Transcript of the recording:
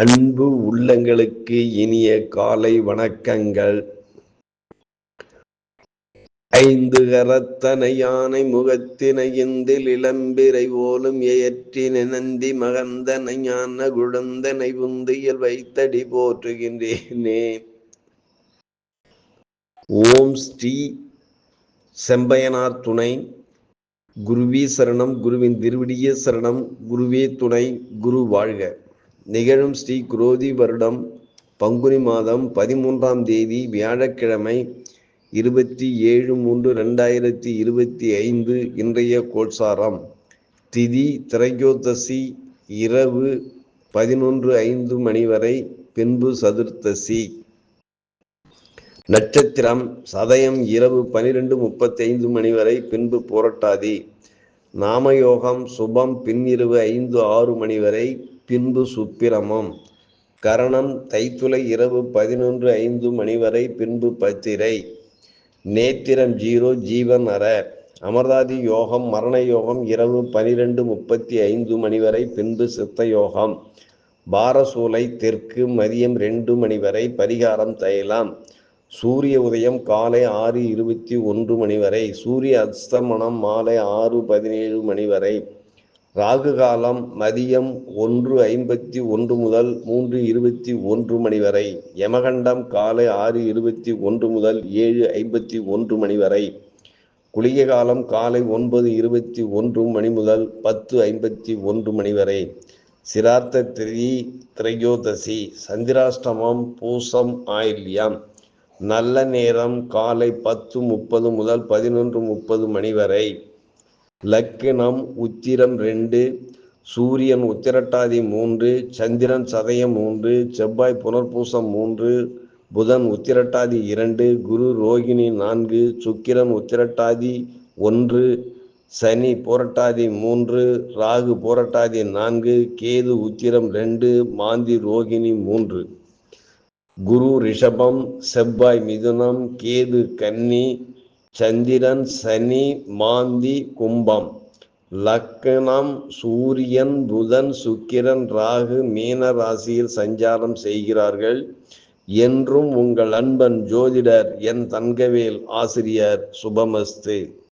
அன்பு உள்ளங்களுக்கு இனிய காலை வணக்கங்கள். ஐந்து கரத்தனை யானை முகத்தினை இந்தில் இளம்பிரை ஓலும் எயற்றின நந்தி மகந்தனை ஞான குழந்தனை உந்தியில் வைத்தடி போற்றுகின்றேனே. ஓம் ஸ்ரீ செம்பயனார் துணை. குருவி சரணம் குருவின் திருவிடிய சரணம் குருவே துணை குரு வாழ்க. நிகழும் ஸ்ரீ குரோதி வருடம் பங்குனி மாதம் பதிமூன்றாம் தேதி வியாழக்கிழமை இருபத்தி ஏழு மூன்று ரெண்டாயிரத்தி இருபத்தி ஐந்து இன்றைய கோட்சாரம். திதி திரையோதசி இரவு பதினொன்று ஐந்து மணி வரை பின்பு சதுர்த்தசி. நட்சத்திரம் சதயம் இரவு பனிரெண்டு முப்பத்தி ஐந்து மணி வரை பின்பு போரட்டாதி. நாமயோகம் சுபம் பின்னிரவு ஐந்து ஆறு மணி வரை பின்பு சுப்பிரமம். கரணம் தைத்துளை இரவு பதினொன்று ஐந்து மணி வரை பின்பு பத்திரை. நேத்திரம் ஜீரோ ஜீவன் அற. அமர்தாதி யோகம் மரண யோகம் இரவு பனிரெண்டு முப்பத்தி ஐந்து மணி வரை பின்பு சித்த யோகம். பாரசூலை தெற்கு மதியம் ரெண்டு மணி வரை பரிகாரம் தயலாம். சூரிய உதயம் காலை ஆறு இருபத்தி ஒன்று மணி வரை. சூரிய அஸ்தமனம் மாலை ஆறு பதினேழு மணி வரை. ராகு காலம் மதியம் ஒன்று ஐம்பத்தி ஒன்று முதல் மூன்று இருபத்தி ஒன்று மணி வரை யமகண்டம் காலை ஆறு இருபத்தி ஒன்று முதல் ஏழு ஐம்பத்தி ஒன்று மணி வரை குளிகை காலம் காலை ஒன்பது இருபத்தி ஒன்று மணி முதல் பத்து ஐம்பத்தி ஒன்று மணி வரை சிரார்த்த திரி திரையோதசி சந்திராஷ்டமம் பூசம் ஆயில்யம். நல்ல நேரம் காலை பத்து முப்பது முதல் பதினொன்று முப்பது மணி வரை லக்கினம் உத்திரம் ரெண்டு சூரியன் உத்திரட்டாதி மூன்று சந்திரன் சதயம் மூன்று செவ்வாய் புனர்பூசம் மூன்று புதன் உத்திரட்டாதி இரண்டு குரு ரோகிணி நான்கு சுக்கிரன் உத்திரட்டாதி ஒன்று சனி போரட்டாதி மூன்று ராகு போரட்டாதி நான்கு கேது உத்திரம் ரெண்டு மாந்தி ரோகிணி மூன்று. குரு ரிஷபம் செவ்வாய் மிதுனம் கேது கன்னி சந்திரன் சனி மாந்தி கும்பம். லக்னம் சூரியன் புதன் சுக்கிரன் ராகு மீன ராசியில் சஞ்சாரம் செய்கிறார்கள். என்றும் உங்கள் அன்பன் ஜோதிடர் என் தங்கவேல் ஆசிரியர் சுபமஸ்து.